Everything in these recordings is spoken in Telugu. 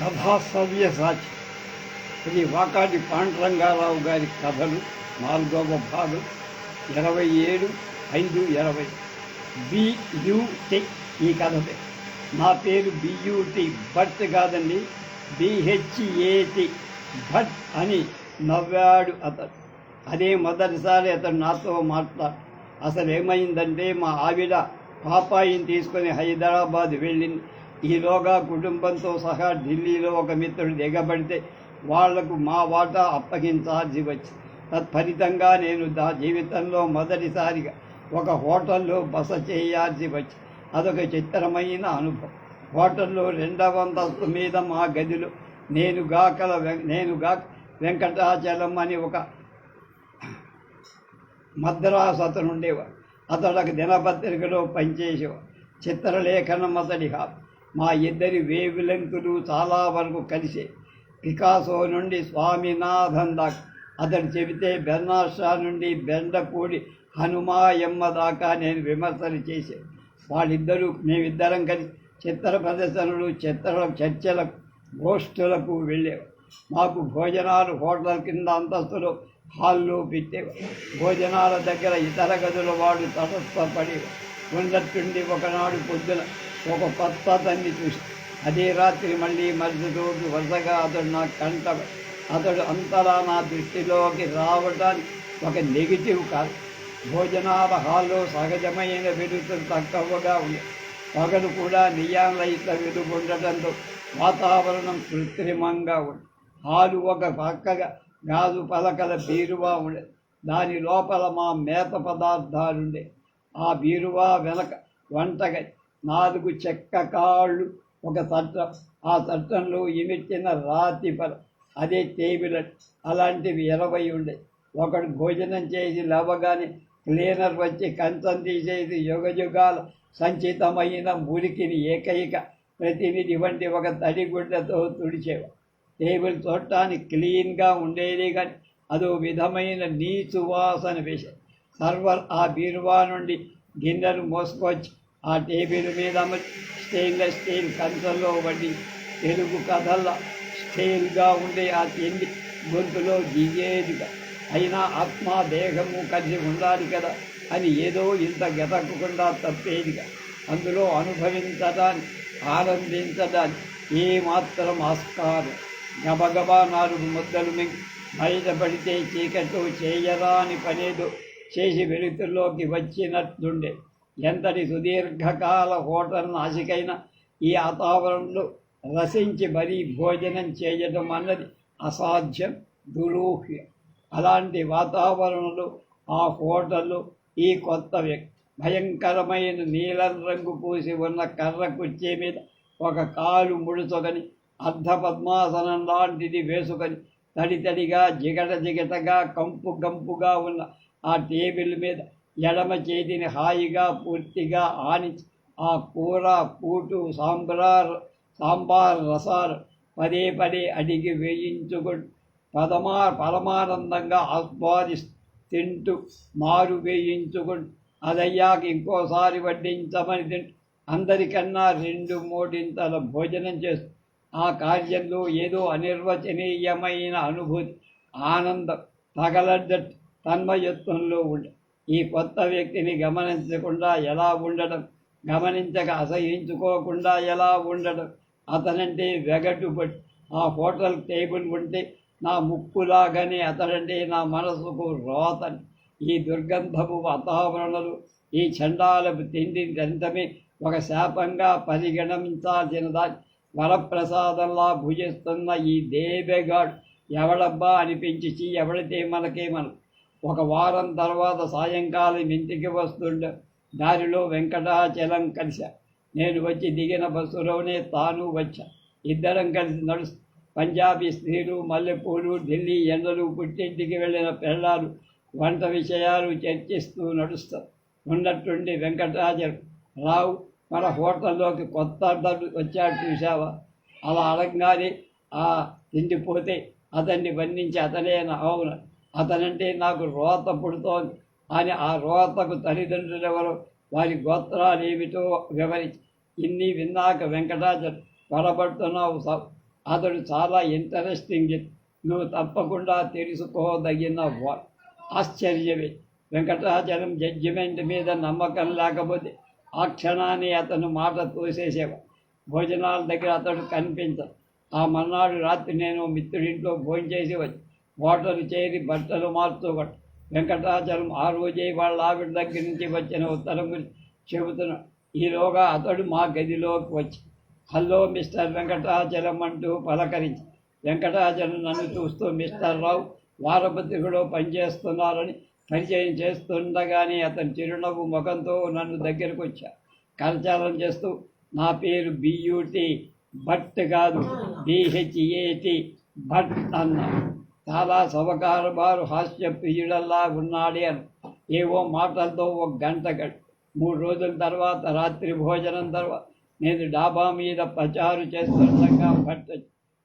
కథాశ్రవ్య సాచి శ్రీ వాకాటి పాండురంగారావు గారి కథలు నాలుగవ భాగం ఇరవై ఏడు ఐదు ఇరవై. బియుటి ఈ కథదే. నా పేరు బియుటి భట్ కాదండి. బిహెచ్ఏటి భట్ అని నవ్వాడు అతడు అదే మొదటిసారి అతడు నాతో మాట్లాడు అసలు ఏమైందంటే మా ఆవిడ పాపాయిని తీసుకొని హైదరాబాద్ వెళ్ళింది. ఈలోగా కుటుంబంతో సహా ఢిల్లీలో ఒక మిత్రుడు దిగబడితే వాళ్ళకు మా వాటా అప్పగించాల్సి వచ్చింది తత్ఫలితంగా నేను నా జీవితంలో మొదటిసారిగా ఒక హోటల్లో బస చేయాల్సి వచ్చి అదొక చిత్రమైన అనుభవం. హోటల్లో రెండవ అంతస్తు మీద మా గదిలో నేను గాకల వెం- నేను గా వెంకటాచలం అని ఒక మద్రాసు అతను ఉండేవాడు అతడు ఒక దినపత్రికలో పనిచేసేవాడు. చిత్రలేఖనం అతడి హాబీ మా ఇద్దరి వేవిలంకులు చాలా వరకు కలిసే. పికాసో నుండి స్వామినాథన్ దాకా అతడు చెబితే బెన్నాషా నుండి బెండపూడి హనుమాయమ్మ దాకా నేను విమర్శలు చేశాను వాళ్ళిద్దరూ మేమిద్దరం కలిసి చిత్ర ప్రదర్శనలు చిత్ర చర్చలకు గోష్ఠులకు వెళ్ళేవారు. మాకు భోజనాలు హోటల్ కింద అంతస్తులో హాల్లో పెట్టేవారు. భోజనాల దగ్గర ఇతర గదుల వాడు తటస్థపడి ఉన్నట్టుండి ఒకనాడు పొద్దున ఒక కొత్త అతన్ని చూసి అదే రాత్రి మళ్ళీ మరుసటి రోజు వరుసగా అతడు నా కంట అతడు అంతలా నా దృష్టిలోకి రావడానికి ఒక నెగిటివ్ కాదు. భోజనాల హాల్లో సహజమైన వెలుతురు తక్కువగా ఉంది. పగలు కూడా నియాన్ లైట్ల వెలుగు ఉండటంతో వాతావరణం కృత్రిమంగా ఉంది. హాలు ఒక పక్కగా గాజు పలకల బీరువా ఉండే. దాని లోపల మా మేత పదార్థాలుండే. ఆ బీరువా వెనక వంటగది. నాలుగు చెక్క కాళ్ళు ఒక చట్టం ఆ చట్టంలో ఇమిచ్చిన రాతి పర అదే టేబుల్. అలాంటివి ఇరవై ఉండే. ఒకడు భోజనం చేసి లేవగానే క్లీనర్ వచ్చి కంచం తీసేసి యుగయుగాల సంచితమైన మురికిని ఏకైక ప్రతినిధి వంటి ఒక తడిగుడ్డతో తుడిచేవా టేబుల్ చూడటానికి క్లీన్గా ఉండేది కానీ అదో విధమైన నీచు వాసన విషయం సర్వర్ ఆ బీరువా నుండి గిన్నెలు మోసుకొచ్చి ఆ టేబుల్ మీద స్టెయిన్లెస్ స్టీల్ కంచంలో వండి తెలుగు కథల స్టైల్గా ఉండే ఆ తిండి గొంతులో దిగేదిగా అయినా ఆత్మ దేహము కలిసి ఉండాలి కదా అని ఏదో ఇంత గెతకకుండా తప్పేదిగా అందులో అనుభవించడాన్ని ఆనందించడానికి ఏమాత్రం ఆస్కారం. గబగబా నాలుగు ముద్దలు మింగి బయటపడితే చీకట్లో చేయరాని పనేదో చేసి వెలుతుల్లోకి వచ్చినట్లుండే. ఎంతటి సుదీర్ఘకాల హోటల్ నాసికైన ఈ వాతావరణంలో రసించి మరీ భోజనం చేయడం అన్నది అసాధ్యం దురూహ్యం. అలాంటి వాతావరణంలో ఆ హోటల్లో ఈ కొత్త వ్యక్తి భయంకరమైన నీలం రంగు పూసి ఉన్న కర్ర కుర్చీ మీద ఒక కాలు ముడుచుకొని అర్ధ పద్మాసనం లాంటిది వేసుకొని తడి తడిగా జిగట జిగటగా కంపు గంపుగా ఉన్న ఆ టేబుల్ మీద ఎడమ చేతిని హాయిగా పూర్తిగా ఆనించి ఆ కూర కూటు సాంబార్ సాంబార్ రసాలు పదే పదే అడిగి వేయించుకు పదమా పరమానందంగా ఆస్వాదిస్తూ తింటూ మారు వేయించుకు అదయ్యాక ఇంకోసారి వడ్డించమని తింటూ అందరికన్నా రెండు మూడింతల భోజనం చేస్తూ ఆ కార్యంలో ఏదో అనిర్వచనీయమైన అనుభూతి ఆనందం తగలడ్డట్టు తన్మయత్వంలో ఉండే ఈ కొత్త వ్యక్తిని గమనించకుండా ఎలా ఉండడం? గమనించక అసహించుకోకుండా ఎలా ఉండడం? అతనంటే వెగటు పట్టి ఆ హోటల్ టేబుల్ ఉంటే నా ముక్కులాగానే అతడంటే నా మనసుకు రోతని. ఈ దుర్గంధపు వాతావరణలు ఈ చండాలపు తిండి గ్రంథమే ఒక శాపంగా పరిగణించాల్సిన వరప్రసాదంలా భుజిస్తున్న ఈ దేవేగాడు ఎవడబ్బా అనిపించి ఎవడితే మనకే మనం ఒక వారం తర్వాత సాయంకాలం ఇంటికి వస్తుండే. దారిలో వెంకటాచలం కలిశా. నేను వచ్చి దిగిన బస్సులోనే తాను వచ్చా. ఇద్దరం కలిసి నడుస్తూ పంజాబీ స్త్రీలు మల్లెపూలు ఢిల్లీ ఎండలు పుట్టింటికి వెళ్ళిన పిల్లలు వంట విషయాలు చర్చిస్తూ నడుస్తారు ఉన్నట్టుండి వెంకటాచలం. రావు మన హోటల్లోకి కొత్త అద్దరు వచ్చాడు చూసావా అలా అడగగానే ఆ తిండిపోతే అతన్ని వర్ణించి అతనే నా అవును అతనంటే నాకు రోత పుడుతోంది. అని ఆ రోతకు తల్లిదండ్రులు ఎవరు వారి గోత్రాలు ఏమిటో వివరించి ఇన్ని విన్నాక వెంకటాచలం పొరబడుతున్నావు స- అతడు చాలా ఇంట్రెస్టింగ్ నువ్వు తప్పకుండా తెలుసుకోదగిన ఆశ్చర్యమే. వెంకటాచలం జడ్జిమెంట్ మీద నమ్మకం లేకపోతే ఆ క్షణాన్ని అతను మాట తోసేసేవా భోజనాల దగ్గర అతడు కనిపించదు ఆ మర్నాడు రాత్రి నేను మిత్రుడింట్లో భోజనం చేసి వచ్చి హోటల్ చేరి బట్టలు మార్చుకోడు వెంకటాచలం ఆ రోజే వాళ్ళ ఆవిడ దగ్గర నుంచి వచ్చిన ఉత్తరం గురించి చెబుతున్నాడు ఈలోగా అతడు మా గదిలోకి వచ్చి హలో మిస్టర్ వెంకటాచలం అంటూ పలకరించి వెంకటాచలం నన్ను చూస్తూ మిస్టర్ రావు వారపత్రికలో పనిచేస్తున్నారని పరిచయం చేస్తుండగానే అతని చిరునవ్వు ముఖంతో నన్ను దగ్గరకు వచ్చా. కరచాలం చేస్తూ నా పేరు బియూటీ భట్ కాదు బిహెచ్ఏటి భట్ అన్నాడు చాలా సవకారబారు హాస్య ప్రియుడల్లా ఉన్నాడే అని. ఏవో మాటలతో ఒక గంట మూడు రోజుల తర్వాత రాత్రి భోజనం తర్వాత నేను డాబా మీద ప్రచారు చేస్తుండగా భర్త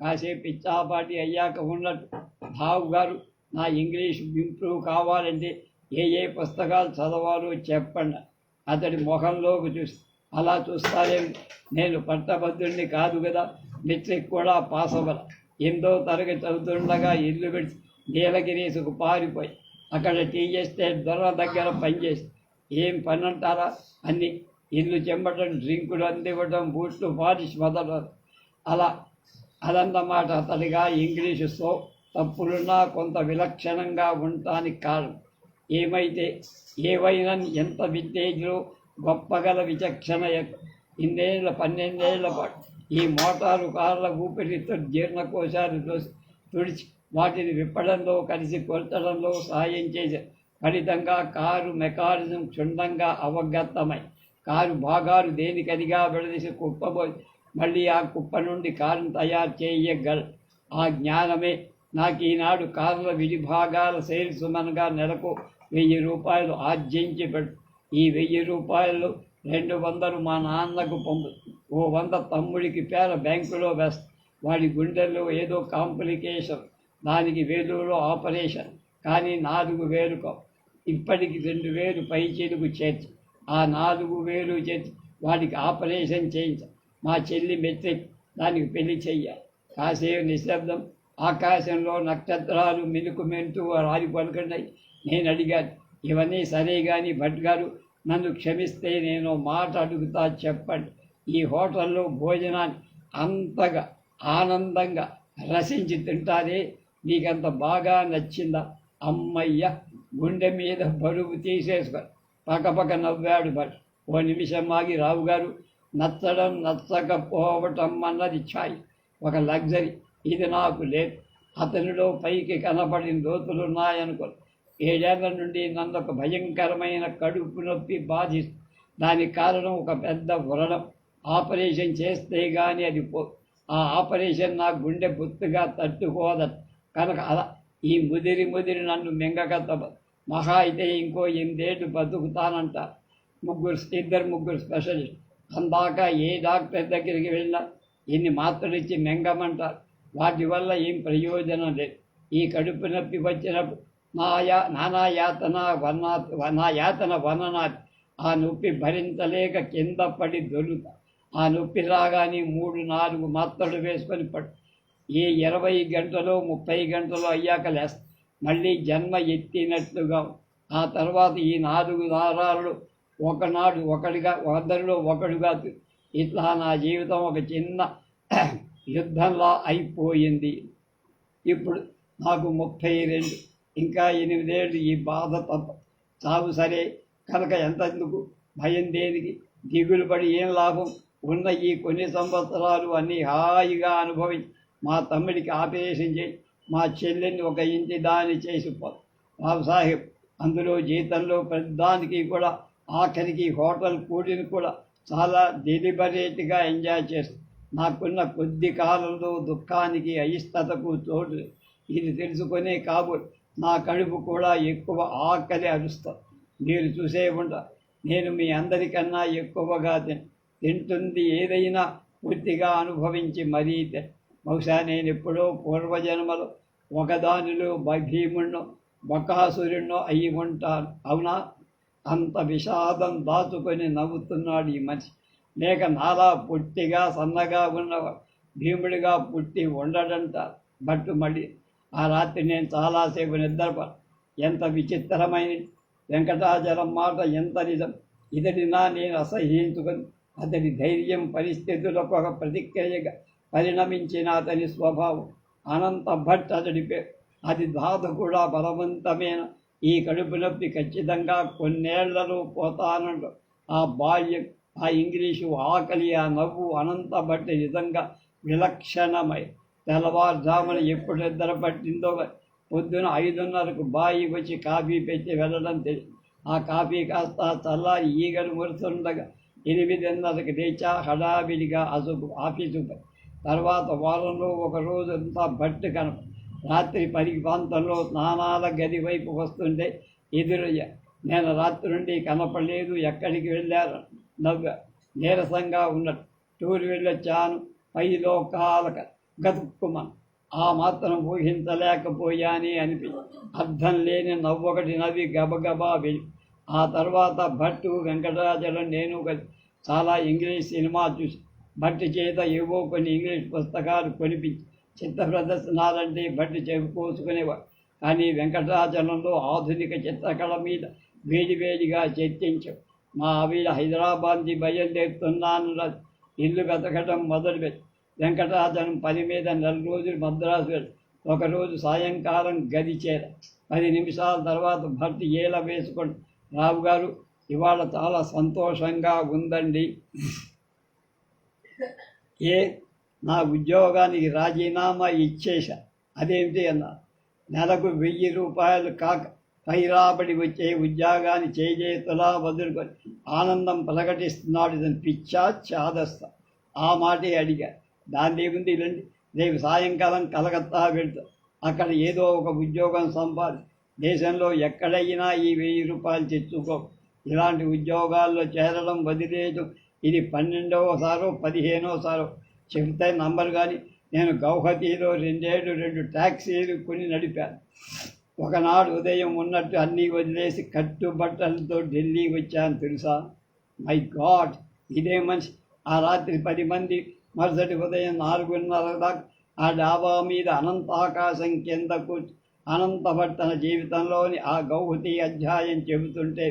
కాసేపు ఇచ్చాపాటి అయ్యాక ఉన్నట్టు. బావు గారు నా ఇంగ్లీష్ ఇంప్రూవ్ కావాలంటే ఏ ఏ పుస్తకాలు చదవాలో చెప్పండి. అతడి ముఖంలోకి చూసి అలా చూస్తారేమి? నేను పట్టభద్రుడిని కాదు కదా మెట్రిక్ కూడా పాస్ అవ్వను ఎనిమిదో తరగతి చదువుతుండగా ఇల్లు పెట్టి నీలగిరీసుకు పారిపోయి అక్కడ టీ చేస్తే దొర దగ్గర పనిచేసి. ఏం పని అంటారా అన్ని ఇల్లు చెమ్మటం డ్రింకులు అందివ్వడం బూట్లు పాలిష్ మొదలు అలా అదన్నమాట అతడిగా ఇంగ్లీషుతో తప్పులున్నా కొంత విలక్షణంగా ఉండటానికి కారణం. ఏమైతే ఏవైనా ఎంత వింటేజ్లో గొప్పగల విచక్షణ ఇన్నేళ్ళ పన్నెండేళ్ళ పాటు ఈ మోటారు కార్ల ఊపిరితో జీర్ణకోశాలు తుడిచి వాటిని విప్పడంలో కలిసి కొల్చడంలో సాయం చేసే ఫలితంగా కారు మెకానిజం క్షుణ్ణంగా అవగతమై కారు భాగాలు దేనికదిగా విడదీసి కుప్పబోయి మళ్ళీ ఆ కుప్ప నుండి కారును తయారు చేయగల ఆ జ్ఞానమే నాకు ఈనాడు కార్ల విడిభాగాల సేల్స్ మనగా నెలకు వెయ్యి రూపాయలు ఆర్జించి పెడు ఈ వెయ్యి రూపాయలు రెండు వందలు మా నాన్నకు పంపు ఓ వంద తమ్ముడికి పేర బ్యాంకులో వెస్ వాడి గుండెల్లో ఏదో కాంప్లికేషన్. దానికి వేలులో ఆపరేషన్. కానీ నాలుగు వేలు ఇప్పటికి రెండు వేలు పై చెలుగు చేర్చి. ఆ నాలుగు వేలు చేర్చి. వాడికి ఆపరేషన్ చేయించ. మా చెల్లి మెట్రిక్ దానికి పెళ్ళి చెయ్యాలి కాసేపు నిశ్శబ్దం. ఆకాశంలో నక్షత్రాలు మెలుకుమెంటూ రాలి పలుకున్నాయి. నేను అడిగాను ఇవన్నీ సరే కానీ భట్ గారు నన్ను క్షమిస్తే నేను మాట అడుగుతా చెప్పండి. ఈ హోటల్లో భోజనాన్ని అంతగా ఆనందంగా రసించి తింటారే? నీకంత బాగా నచ్చిందా? అమ్మయ్య గుండె మీద బరువు తీసేసుకొని పక్కపక్క నవ్వాడు భట్ ఓ నిమిషం ఆగి రావు గారు నచ్చడం నచ్చకపోవటం అన్నది ఛాయ్. ఒక లగ్జరీ. ఇది నాకు లేదు. అతనిలో పైకి కనపడిన లోతులున్నాయనుకో ఏడేళ్ళ నుండి నన్ను ఒక భయంకరమైన కడుపు నొప్పి బాధిస్తుంది దానికి కారణం ఒక పెద్ద వ్రణం. ఆపరేషన్ చేస్తే కానీ అది పో ఆ ఆపరేషన్ నా గుండె బొత్తుగా తట్టుకోదట కనుక అలా ఈ ముదిరి ముదిరి నన్ను మింగక మహా అయితే ఇంకో ఎనిమిదేళ్ళు బతుకుతానంట. ముగ్గురు ఇద్దరు ముగ్గురు స్పెషలిస్ట్. అందాక ఏ డాక్టర్ దగ్గరికి వెళ్ళినా ఎన్ని మాత్రలు ఇచ్చి మింగమంటారు వాటి వల్ల ఏం ప్రయోజనం లేదు ఈ కడుపు నొప్పి వచ్చినప్పుడు నా యా నానా యాతన వన్నా నా యాతన వననా ఆ నొప్పి భరించలేక కింద పడి దొరుకుతా ఆ నొప్పి రాగానే మూడు నాలుగు మాత్రలు వేసుకొని పడు. ఈ ఇరవై గంటలో ముప్పై గంటలు అయ్యాక లేస్త. మళ్ళీ జన్మ ఎత్తినట్లుగా. ఆ తర్వాత ఈ నాలుగు దారాలు ఒకనాడు ఒకటిగా అందరిలో ఒకడుగా ఇట్లా నా జీవితం ఒక చిన్న యుద్ధంలా అయిపోయింది. ఇప్పుడు నాకు ముప్పై రెండు ఇంకా ఎనిమిదేళ్ళు ఈ బాధ తప్ప. చావు సరే కనుక ఎంతెందుకు? భయం దేనికి? దిగులు పడి ఏం లాభం? ఉన్న ఈ కొన్ని సంవత్సరాలు అన్నీ హాయిగా అనుభవించి మా తమ్ముడికి ఆపరేషన్ మా చెల్లెని ఒక ఇంటి దాని చేసిపో బాబు సాహెబ్ అందులో జీతంలో ప్రతిదానికి కూడా ఆఖరికి హోటల్ కూడిని కూడా చాలా డెలిబరేట్గా ఎంజాయ్ చేస్తాం నాకున్న కొద్ది కాలంలో దుఃఖానికి అయిష్టతకు చోటు ఇది తెలుసుకునే కాబోలు నా కడుపు కూడా ఎక్కువ ఆకలి అరుస్తా మీరు చూసే ఉంటా నేను మీ అందరికన్నా ఎక్కువగా తిన్ తింటుంది ఏదైనా పూర్తిగా అనుభవించి మరీ బహుశా నేను ఎప్పుడో పూర్వజన్మలు ఒకదానిలో భీముణ్ణో బకాసురుణ్ణో అయి ఉంటాను. అవునా? అంత విషాదం దాచుకొని నవ్వుతున్నాడు ఈ మనిషి. లేక నాలా పుట్టిగా సన్నగా ఉన్న భీముడిగా పుట్టి ఉండడంట. బట్టు మళ్ళీ ఆ రాత్రి నేను చాలాసేపు నిద్రప ఎంత విచిత్రమైన వెంకటాచలం మాట ఎంత నిజం. ఇతడినా నేను అసహ్యించుకొని అతడి ధైర్యం పరిస్థితులకు ఒక ప్రతిక్రియగా పరిణమించిన అతని స్వభావం. అనంత భట్ అతడి పేరు అది బాధ కూడా బలవంతమైన ఈ కడుపు నొప్పి ఖచ్చితంగా కొన్నేళ్ళలో పోతానంట ఆ బాల్యం ఆ ఇంగ్లీషు ఆకలి ఆ నవ్వు అనంత భట్ నిజంగా విలక్షణమై. తెల్లవారుజామున ఎప్పుడు నిద్ర పట్టిందో పొద్దున ఐదున్నరకు బాయి వచ్చి కాఫీ పెట్టి వెళ్ళడం తెలియదు ఆ కాఫీ కాస్త చల్లారి ఈగలు మురుతుండగా ఎనిమిదిన్నరకు లేచా హడావిడిగా అసుపు ఆఫీసు తర్వాత వారంలో ఒక రోజంతా బట్టు కనప రాత్రి పది ప్రాంతంలో స్నానాల గది వైపు వస్తుంటే ఎదురయ్యా నేను రాత్రి నుండి కనపడలేదు ఎక్కడికి వెళ్ళారు? నవ్వ నీరసంగా ఉన్నట్టు టూర్ వెళ్ళొచ్చాను పై లోకాలక గతుక్కుమను. ఆ మాత్రం ఊహించలేకపోయాని అనిపి అర్థం లేని నవ్వొకటి నవ్వి గబగబా వెళ్ళి ఆ తర్వాత భట్టు వెంకటాచలం నేను చాలా ఇంగ్లీష్ సినిమా చూసి భట్టు చేత ఏవో కొన్ని ఇంగ్లీష్ పుస్తకాలు కొనిపించి చిత్త ప్రదర్శనాలంటే భట్టు చెప్పుకోసుకునేవాడు కానీ వెంకటరాచలంలో ఆధునిక చిత్రకళ మీద వేడివేడిగా చర్చించాం. మా ఆవిడ హైదరాబాద్ భయం బయలుదేరుతున్నాను ఇల్లు వెతకడం మొదలుపెట్టి వెంకటరాచలం పని మీద నెల రోజులు మద్రాసు వెళ్ళి ఒకరోజు సాయంకాలం గది చేర. పది నిమిషాల తర్వాత భర్తీ ఏల వేసుకొని రావు గారు ఇవాళ చాలా సంతోషంగా ఉందండి. ఏ నా ఉద్యోగానికి రాజీనామా ఇచ్చేశా. అదేమిటి అన్నారు నెలకు వెయ్యి రూపాయలు కాక పైరాబడి వచ్చే ఉద్యోగాన్ని చేజేతులా వదులుకొని ఆనందం ప్రకటిస్తున్నాడు ఇతను. పిచ్చా చాదస్తా. ఆ మాటే అడిగా. దాని ఏముంది ఇలాంటి? రేపు సాయంకాలం కలకత్తా వెళ్తాం. అక్కడ ఏదో ఒక ఉద్యోగం సంపాది దేశంలో ఎక్కడైనా ఈ వెయ్యి రూపాయలు తెచ్చుకో. ఇలాంటి ఉద్యోగాల్లో చేరడం వదిలేదు. ఇది పన్నెండవసారో పదిహేనోసారో చెబితే నంబర్ కానీ నేను గౌహతిలో రెండేళ్ళు రెండు ట్యాక్సీలు కొని నడిపాను ఒకనాడు ఉదయం ఉన్నట్టు అన్నీ వదిలేసి కట్టుబట్టలతో ఢిల్లీ వచ్చాను తెలుసా? My god! ఇదే మనిషి. ఆ రాత్రి పది మంది మరుసటి ఉదయం నాలుగున్నర దాకా ఆ డాబా మీద అనంతాకాశం కింద కూర్చు అనంతభట్ తన జీవితంలోని ఆ గౌహతి అధ్యాయం చెబుతుంటే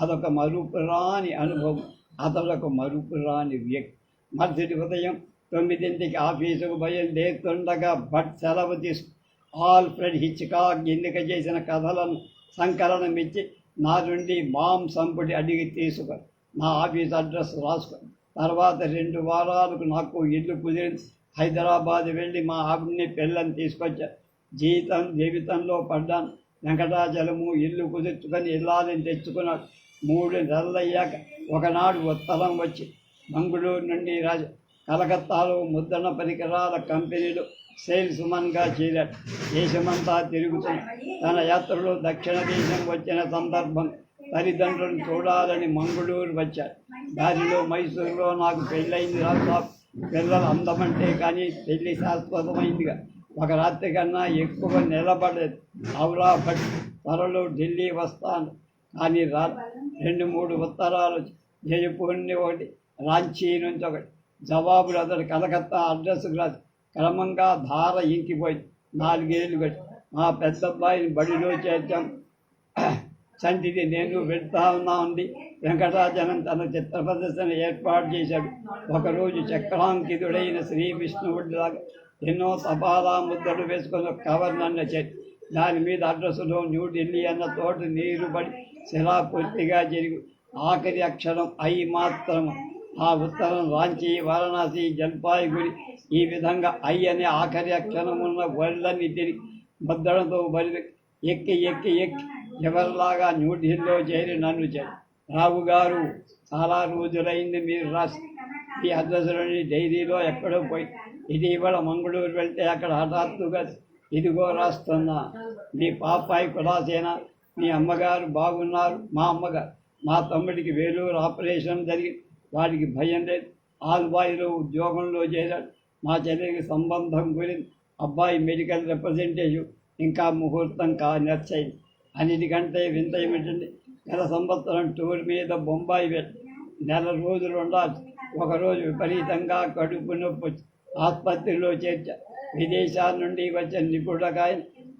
అదొక మరుపురాని అనుభవం. అతడొక మరుపురాని వ్యక్తి. మరుసటి ఉదయం తొమ్మిదింటికి ఆఫీసుకు బయలుదేరుతుండగా భట్ సెలవు తీసుకు ఆల్ఫ్రెడ్ హిచ్కాక్ ఎన్నిక చేసిన కథలను సంకలనం ఇచ్చి నా నుండి మాం సంపుడి అడిగి తీసుకు నా ఆఫీస్ అడ్రస్ రాసుకొని తర్వాత రెండు వారాలకు నాకు ఇల్లు కుదిరింది. హైదరాబాద్ వెళ్ళి మా ఆవిడ్ని పిల్లని తీసుకొచ్చా. జీవితం జీవితంలో పడ్డాను వెంకటాచలము ఇల్లు కుదుర్చుకొని ఇల్లాలని తెచ్చుకున్నాడు మూడు నెలలయ్యాక ఒకనాడు ఉత్తరం వచ్చి మంగళూరు నుండి రాజ కలకత్తాలో ముద్రణ పరికరాల కంపెనీలో సేల్ సుమన్గా చేరాడు. దేశమంతా తిరుగుతున్న తన యాత్రలో దక్షిణ దేశం వచ్చిన సందర్భం తల్లిదండ్రులను చూడాలని మంగళూరు వచ్చాడు. దారిలో మైసూరులో నాకు పెళ్ళైంది రాజా పిల్లలు అందమంటే కానీ పెళ్ళి శాశ్వతమైందిగా. ఒక రాత్రి కన్నా ఎక్కువ నిలబడలేదు అవురా త్వరలో ఢిల్లీ వస్తాను. కానీ రా రెండు మూడు ఉత్తరాలు జయపూర్ని ఒకటి రాంచీ నుంచి ఒకటి. జవాబులు అతడు కలకత్తా అడ్రస్ రాసి క్రమంగా ధార ఇంకిపోయి నాలుగేళ్ళు పెట్టి. మా పెద్ద అబ్బాయిని బడిలో చేర్చాం. చంటిది నేను వెళ్తా ఉన్నా ఉంది. వెంకటాచలం తన చిత్ర ప్రదర్శన ఏర్పాటు చేశాడు. ఒకరోజు చక్రాంకితుడైన శ్రీ విష్ణువుడిలాగా ఎన్నో తపాలా ముద్దలు వేసుకున్న కవర్ నన్న చెట్టు దాని మీద అడ్రస్లో న్యూఢిల్లీ అన్న తోట నీరు పడి శిలా పూర్తిగా జరిగి ఆఖరి అక్షరం ఐ మాత్రము. ఆ ఉత్తరం రాంచి వారణాసి జల్పాయిగురి ఈ విధంగా ఐ అనే ఆఖరి అక్షరం ఉన్న వరలన్నీ తిరిగి ముద్దడంతో బలి ఎక్కి ఎక్కి ఎక్కి ఎవరిలాగా న్యూఢిల్లీలో చేరి నన్ను చేరి రావు గారు చాలా రోజులైంది మీరు రాసి ఈ అడ్రస్లోని డైరీలో ఎక్కడో పోయి ఇటీవల మంగళూరు వెళ్తే అక్కడ హఠాత్తుగా ఇదిగో రాస్తున్నా. మీ పాపాయి కులాసేన మీ అమ్మగారు బాగున్నారు. మా అమ్మగారు మా తమ్ముడికి వేలూరు ఆపరేషన్ జరిగి వాడికి భయం లేదు. ఆల్బాయిలో ఉద్యోగంలో చేరాడు. మా చెల్లికి సంబంధం గురించి అబ్బాయి మెడికల్ రిప్రజెంటేటివ్ ఇంకా ముహూర్తం కా నచ్చయింది అన్నిటికంటే వింత ఏమిటండి గత సంవత్సరం టూర్ మీద బొంబాయి వెళ్ళి నెల రోజులు ఉండాలి ఒకరోజు విపరీతంగా కడుపు నొప్పి ఆసుపత్రిలో చేర్చ. విదేశాల నుండి వచ్చిన నిపుణకాయ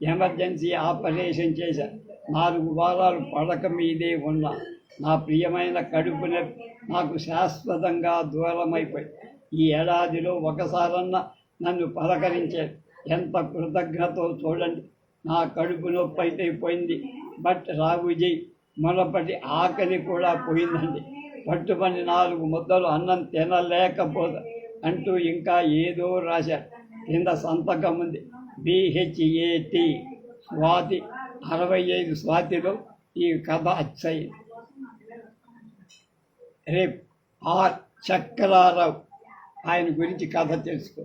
ఎమర్జెన్సీ ఆపరేషన్ చేశారు నాలుగు వారాలు పడక మీదే ఉన్నా. నా ప్రియమైన కడుపు నొప్పి నాకు శాశ్వతంగా దూరమైపోయి ఈ ఏడాదిలో ఒకసారన్నా నన్ను పలకరించారు. ఎంత కృతజ్ఞతో చూడండి నా కడుపు నొప్పి అయితే పోయింది. బట్ రాఘుజీ మునపటి ఆకలి కూడా పోయిందండి. పట్టుమని నాలుగు ముద్దలు అన్నం తినలేకపోతా అంటూ ఇంకా ఏదో రాశారు. కింద సంతకం ఉంది. బిహెచ్ఏటి స్వాతి అరవై ఐదు స్వాతిలో ఈ కథ అచ్చయింది. రేపు ఆర్ చక్రారావు ఆయన గురించి కథ తెలుసుకో.